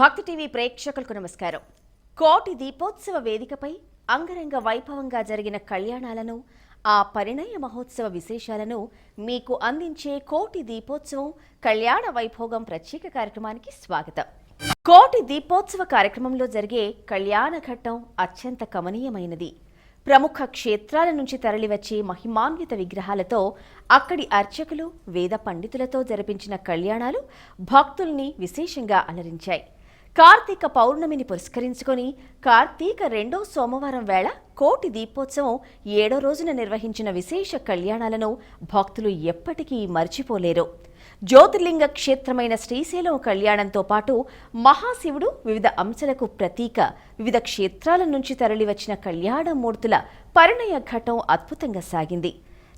భక్తి టీవీ ప్రేక్షకులకు నమస్కారం. కోటి దీపోత్సవ వేదికపై అంగరంగ వైభవంగా జరిగిన కళ్యాణాలను ఆ పరిణయ మహోత్సవ విశేషాలను మీకు అందించే కోటి దీపోత్సవం కళ్యాణ వైభోగం ప్రత్యేక కార్యక్రమానికి స్వాగతం. కోటి దీపోత్సవ కార్యక్రమంలో జరిగే కళ్యాణ ఘట్టం అత్యంత కమనీయమైనది. ప్రముఖ క్షేత్రాల నుంచి తరలివచ్చే మహిమాన్విత విగ్రహాలతో అక్కడి అర్చకులు వేద పండితులతో జరిపించిన కళ్యాణాలు భక్తుల్ని విశేషంగా అలరించాయి. కార్తీక పౌర్ణమిని పురస్కరించుకొని కార్తీక రెండో సోమవారం వేళ కోటి దీపోత్సవం ఏడో రోజున నిర్వహించిన విశేష కళ్యాణాలను భక్తులు ఎప్పటికీ మర్చిపోలేరు. జ్యోతిర్లింగ క్షేత్రమైన శ్రీశైలం కళ్యాణంతో పాటు మహాశివుడు వివిధ అంశాలకు ప్రతీక. వివిధ క్షేత్రాల నుంచి తరలివచ్చిన కళ్యాణమూర్తుల పరిణయ ఘటం అద్భుతంగా సాగింది.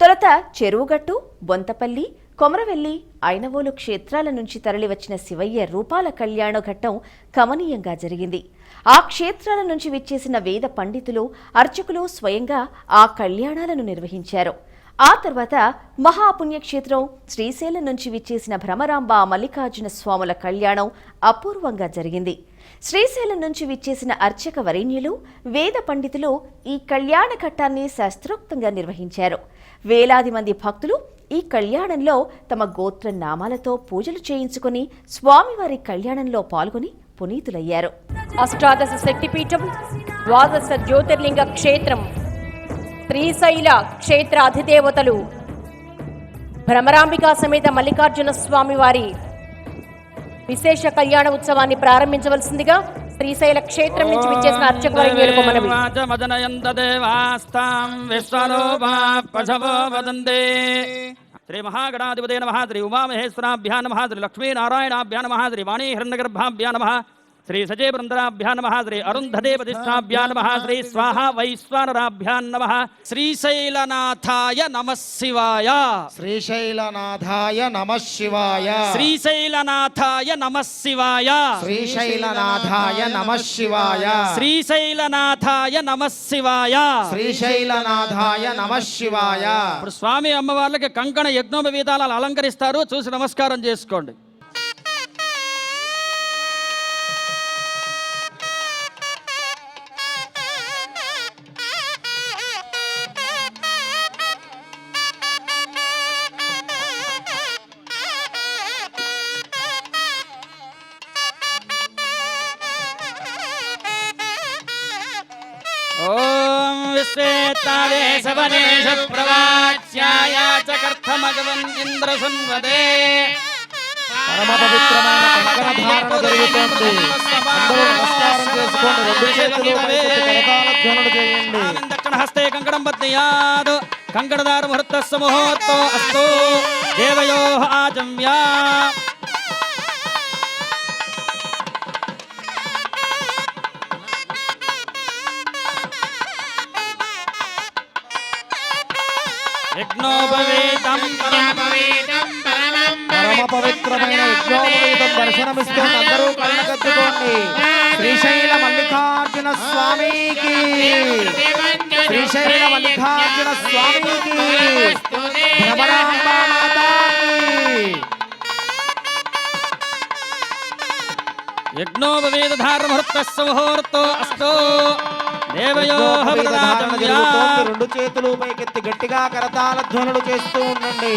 తొలుత చెరువుగట్టు బొంతపల్లి కొమరవెల్లి ఐనవోలు క్షేత్రాల నుంచి తరలివచ్చిన శివయ్య రూపాల కళ్యాణ ఘట్టం కమనీయంగా జరిగింది. ఆ క్షేత్రాల నుంచి విచ్చేసిన వేద పండితులు అర్చకులు స్వయంగా ఆ కళ్యాణాలను నిర్వహించారు. ఆ తర్వాత మహాపుణ్యక్షేత్రం శ్రీశైలం నుంచి విచ్చేసిన భ్రమరాంబ మల్లికార్జున స్వాముల కళ్యాణం అపూర్వంగా జరిగింది. శ్రీశైలం నుంచి విచ్చేసిన అర్చక వరేణ్యులు వేద పండితులు ఈ కళ్యాణ ఘట్టాన్ని శాస్త్రోక్తంగా నిర్వహించారు. వేలాది మంది భక్తులు ఈ కళ్యాణంలో తమ గోత్ర నామాలతో పూజలు చేయించుకుని స్వామివారి కళ్యాణంలో పాల్గొని పునీతులయ్యారు. అష్టాదశ శక్తిపీఠం ద్వాదశ జ్యోతిర్లింగ క్షేత్రం శ్రీశైల క్షేత్ర అధిదేవతలు భ్రమరాంబికా సమేత మల్లికార్జున స్వామి వారి విశేష కళ్యాణ ఉత్సవాన్ని ప్రారంభించవలసిందిగా శ్రీశైల క్షేత్రం నుంచి విచ్చేసిన అర్చక వర్గీయులకు మనవి. మదనయంత దేవాస్తాం విశ్వరూపా పశవో వదందే శ్రీ మహాగణాధిపతే నమ శ్రీ ఉమామహేశ్వరాభ్యా నమ శ్రీ లక్ష్మీనారాయణాభ్యా నమ శ్రీ వాణీ హిరణ్యగర్భాభ్యా శ్రీ సజయబృందరాభ్యా నమ శ్రీ అరుంధదే ప్రతిష్టాభ్యా నమ శ్రీ స్వాహ వైశ్వానరాభ్యా నమ. శ్రీశైలనాథాయ నమ శివాయ. శ్రీశైలనాథాయ నమ శివాయ. శ్రీశైలనాథాయ నమ శివాయ. శ్రీశైలనాథాయ నమ శివాయ. శ్రీశైలనాథాయ నమ శివాయ. శ్రీశైలనాథాయ నమ శివాయ. ఇప్పుడు స్వామి అమ్మవార్లకి కంకణ యజ్ఞోపవీతాలు అలంకరిస్తారు. చూసి నమస్కారం చేసుకోండి. హస్తే కంకణం బధ్నయాద్ కంకణదారు ముహూర్త ముహూర్తో అస్తు దేవయో ఆజమ్యా యజ్ఞోపవేతం పరమ పవిత్రమైన యజ్ఞోపవీతం దర్శనమిస్తోంది అందరూ కళ్ళకద్దుకోండి శ్రీశైల మల్లికార్జున స్వామికి. శ్రీశైల మల్లికార్జున స్వామికి. అస్తు. రెండు చేతులు పైకెత్తి గట్టిగా కరతాళ ధ్వనులు చేస్తూ ఉండండి.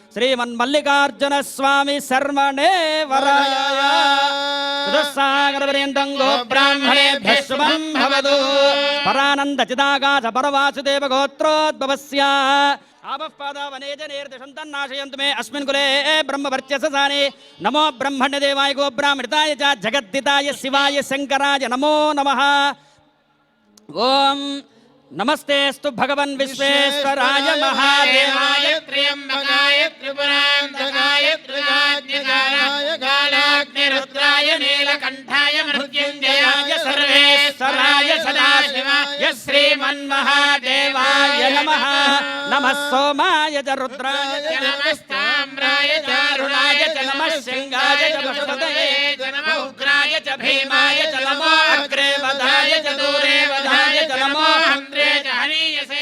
శ్రీమన్మల్లికార్జున స్వామి శర్మణే వరాయ సాగరపర్యంతం గోబ్రాహ్మణేభ్యः శుభం భవతు పరానంద చిదాకాశ పరవాసుదేవ గోత్రోద్భవస్య ఆపఃపాదావనే జనేర్దిశంతన్నాశయంతు మే అస్మిన్ కులే బ్రహ్మవర్చసాని నమో బ్రహ్మణ్యదేవాయ గోబ్రాహ్మృతాయ చ జగద్దితాయ శివాయ శంకరాయ నమో నమః ఓం नमस्तेऽस्तु भगवन् विश्वेश्वराय महादेवाय त्र्यम्बकाय त्रिपुरान्तकाय त्रिगाज्ञकाराय कालाग्निरुद्राय नीलकण्ठाय मृत्युञ्जयाय सर्वेश्वराय सदाशिवाय श्रीमन्महादेवाय नमः नमः सोमाय च रुद्राय च नमस्ताम्राय चारुणाय च नमः शृङ्गाय च पशुपतये च नमः उग्राय च भीमाय च नमो अग्रे वधाय च दूर च हनीयसे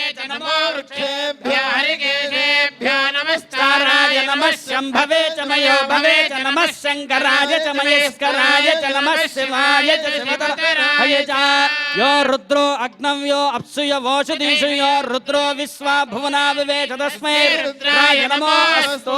च मयो भवे च नमः शङ्कराय च महेश्वराय च नमः शिवाय च शिवतराय च। यो रुद्रो अग्नं यो अप्सु यो वोषधीषु, यो रुद्रो विश्वा भुवना विवेश तस्मै रुद्राय नमो अस्तु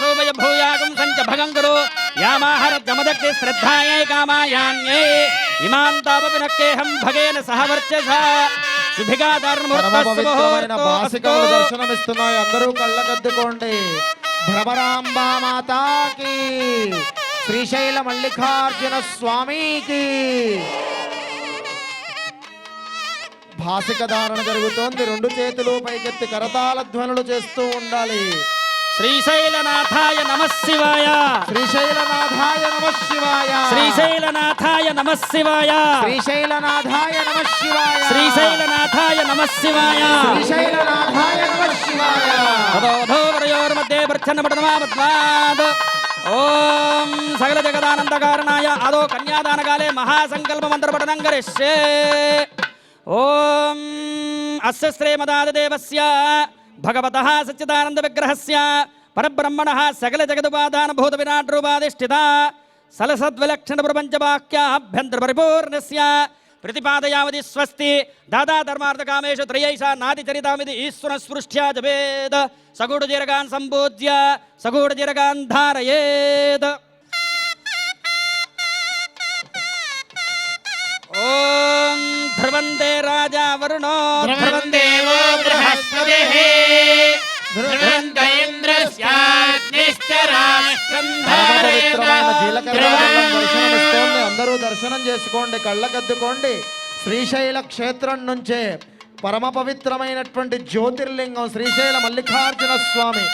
శోభయ భూయాగం సంచ భగం కురు. యామాహరద్యమదగ్ని శ్రద్ధాయై కామాయాన్యే. ఇమాం తాపపి నక్కేహం భగేన సహవర్చస శుభిగా దారుణ భాసికలు దర్శనమిస్తున్నాయి. అందరూ కళ్ళకద్దుకోండి భ్రమరాంబా మాతాకి శ్రీశైల మల్లికార్జున స్వామికి భాసిక ధారణ జరుగుతోంది. రెండు చేతులు పైకెత్తి కరతాల ధ్వనులు చేస్తూ ఉండాలి. శ్రీశైలనాథాయ నమశివాయ శ్రీశైలనాథాయ నమశివాయ శ్రీశైలనాథాయ నమశివాయ శ్రీశైలనాథాయ నమశివాయ శ్రీశైలనాథాయ నమశివాయ శ్రీశైలనాథాయ నమశివాయ అదోధోవర్యోర్మధ్యే పృచ్ఛన్నపటనమాపద్వాద్ ఓం సకల జగదానందకారణాయ అదో కన్యాదానకాలే మహాసంకల్ప మంత్రపఠనం కరిష్యే ఓం అస్య శ్రేమదాదేవస్య భగవత సచ్చిదానంద విగ్రహస్య పరబ్రహ్మణ సకల జగదుపాదానభూత విరాట్ రూపాధిష్ఠిత సలసద్విలక్షణ ప్రపంచవాక్యాభ్యంతర పరిపూర్ణస్య ప్రతిపాదయావది స్వస్తి దాదా ధర్మార్థ కామేషు త్రయైషా నాది చరితామిది ఈశ్వర స్పృష్ట్యా జపేద సగూఢ జీరగాన్ సంబోధ్య సగూఢ జీరగాన్ ధారయేద్ ఓం ధ్రువందే రాజా వరుణో ధ్రువం దేవో బృహస్పతిః అందరూ దర్శనం చేసుకోండి కళ్ళకద్దుకోండి. శ్రీశైల క్షేత్రం నుంచే పరమ పవిత్రమైనటువంటి జ్యోతిర్లింగం శ్రీశైల మల్లికార్జున స్వామి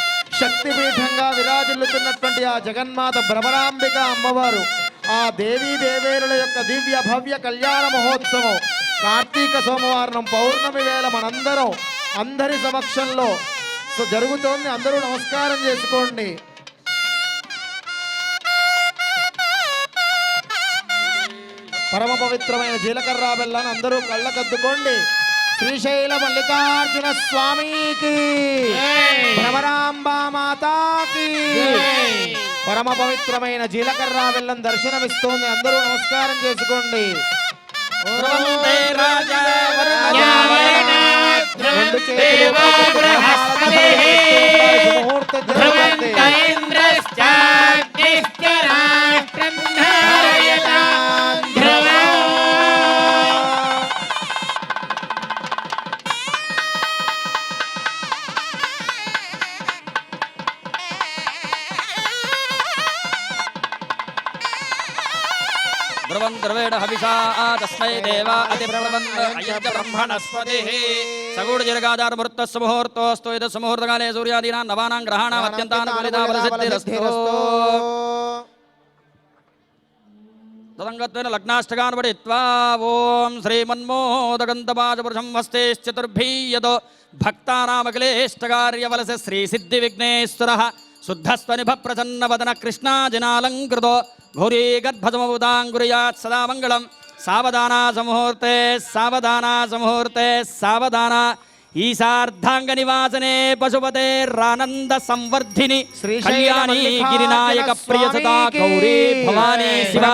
శక్తిపీఠంగా విరాజిల్లుతున్నటువంటి ఆ జగన్మాత భ్రమరాంబిక అమ్మవారు ఆ దేవీ దేవేరుల యొక్క దివ్య భవ్య కళ్యాణ మహోత్సవం కార్తీక సోమవారం పౌర్ణమి వేళ మనందరం అందరి సమక్షంలో. జరుగుతోంది. అందరూ నమస్కారం చేసుకోండి. పరమ పవిత్రమైన జీలకర్ర బెల్లాన్ని అందరూ కళ్ళకద్దుకోండి. శ్రీశైల మల్లికార్జున స్వామికి భ్రమరాంబా మాతాకి పరమ పవిత్రమైన జీలకర్ర బెల్లం దర్శనమిస్తోంది. అందరూ నమస్కారం చేసుకోండి. ముహూర్త ధ్రువం ద్రవేణ హవిషా తస్మై దేవా అతి ప్రవన్ అయ్యచ్చ బ్రహ్మణస్పతిః సగూఢ జీరగాదార ముహూర్తస్సు ముహూర్తోస్తు ఇది సుముహూర్తకాలే సూర్యాదీనా నవానాం గ్రహాణాం అత్యంతానుకూలితా ప్రసిద్ధిరస్తు తదంగత్వేన లగ్నాష్టకాన్ పడిత్వా ఓం శ్రీమన్మోదగంతపాజపురుషం వస్తేశ్చతుర్భీయతో భక్తానామఖిలేష్టకార్యవలస శ్రీ సిద్ధి విఘ్నేశ్వర శుద్ధస్వనిభ ప్రసన్న వదన కృష్ణాజనాలంకృతో ఘోరీ గర్భజమబుదాంగుర్యాత్ సదా మంగళం సావధానా సముహూర్తే సావధానా సముహూర్తే సావధానా ఈశార్ధాంగ నివాసనే పశుపతే రానంద సంవర్ధిని శ్రీశైల కళ్యాణి గిరినాయక ప్రియసతా స్వామికి గౌరీ భవానీ శివ.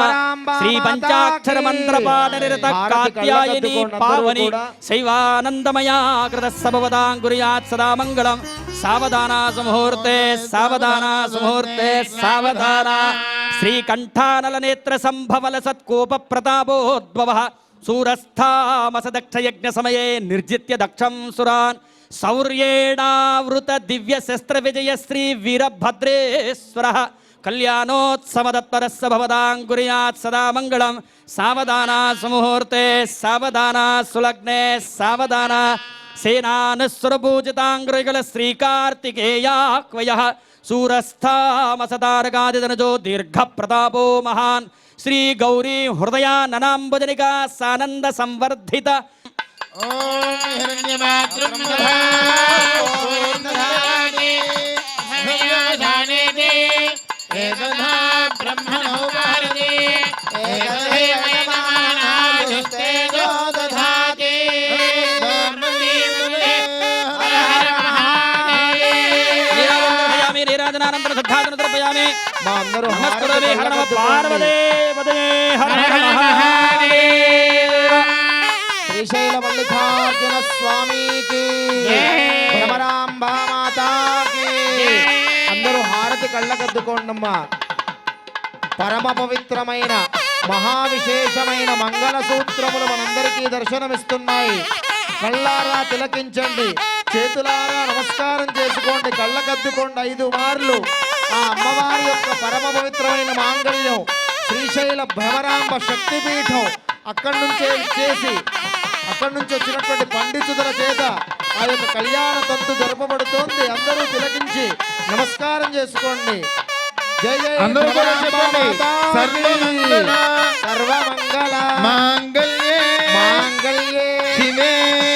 శ్రీ పంచాక్షర మంత్ర పాఠ నిరత కాత్యాయని పావని. శైవానందమయా కృత సభవదాం గురుయాత్ సదా మంగళం సావధానా సుముహూర్తే సావధానా సుముహూర్తే సావధానా శ్రీకంఠానల నేత్ర సంభవల సత్కోప ప్రతాపోద్భవ శూరస్థామసదక్షయజ్ఞ సమయే నిర్జిత్య దక్షం సురాన్ శౌర్యేణావృత దివ్య శస్త్ర విజయ శ్రీ వీరభద్రేశ్వర కళ్యాణోత్సవదత్పరస్స భవదాం కుర్యాత్ సదా మంగళం సావధానా సుముహూర్తే సావధానా సులగ్నే సావధానా సేనానుస్వరపూజితాంగ్రయుగల శ్రీకార్తికేయాక్వయ శూరస్థామసతారకాదిదనజో దీర్ఘ ప్రతాపో మహాన్ శ్రీ గౌరీ హృదయాననాంబుజనికా సానంద సంవర్ధిత ఓం హిరణ్యమాతృం బ్రహ్మణో భారతి నీరాజనానంతరం శుద్ధాదన ద్రపయామి మా అందరూ నమస్కరోమి హర నమ హారతి పార్వదే పదే హర హర మహాదేవ శ్రీశైల మల్లికార్జున స్వామికి జై. భ్రమరాంబా మాతాకి జై. అందరూ హారతి కళ్ళకద్దుకోండమ్మా పరమ పవిత్రమైన మహావిశేషమైన మంగళ సూత్రములు మనందరికీ దర్శనమిస్తున్నాయి కళ్ళారా తిలకించండి చేతులారా నమస్కారం చేసుకోండి కళ్ళకద్దుకోండి ఐదు మార్లు. ఆ అమ్మవారి యొక్క పరమ పవిత్రమైన మాంగళ్యం శ్రీశైల భ్రమరాంబ శక్తిపీఠం అక్కడి నుంచే చేసి అక్కడి నుంచి వచ్చినటువంటి పండితుల చేత ఆ యొక్క కళ్యాణ తంతు జరపబడుతోంది. అందరూ తిలకించి నమస్కారం చేసుకోండి. జై జై అందరూ కూడా భ్రమరాంబ చెప్పండి. మాతాకి. సర్వమంగళ. సర్వమంగళ. మాంగళ్యే. మాంగళ్యే. శివే.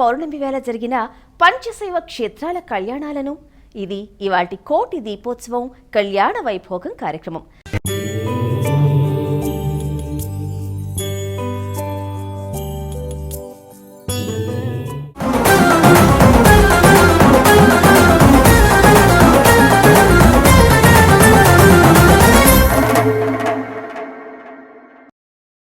పౌర్ణమి వేళ జరిగిన పంచశైవ క్షేత్రాల కళ్యాణాలను. ఇది ఇవాటి కోటి దీపోత్సవం కళ్యాణ వైభోగం కార్యక్రమం.